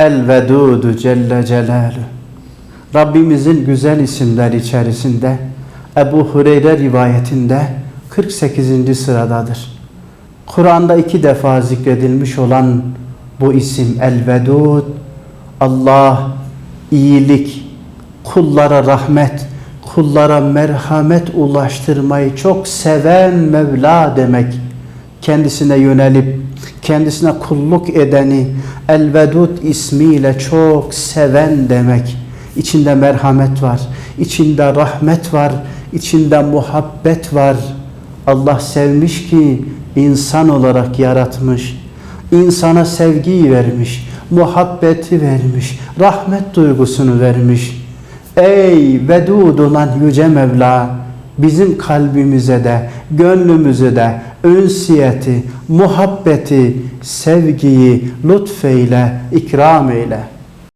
El-Vedudu Celle Celaluhu. Rabbimizin güzel isimler içerisinde Ebu Hureyre rivayetinde 48. sıradadır. Kur'an'da iki defa zikredilmiş olan bu isim El-Vedud, Allah iyilik, kullara rahmet, kullara merhamet ulaştırmayı çok seven Mevla demek. Kendisine yönelip kendisine kulluk edeni El-Vedud ismiyle çok seven demek. İçinde merhamet var, içinde rahmet var, içinde muhabbet var. Allah sevmiş ki insan olarak yaratmış. İnsana sevgiyi vermiş, muhabbeti vermiş, rahmet duygusunu vermiş. Ey vedud olan Yüce Mevla bizim kalbimize de, gönlümüze de ünsiyeti, muhabbeti, sevgiyi lütfeyle, ikram eyle.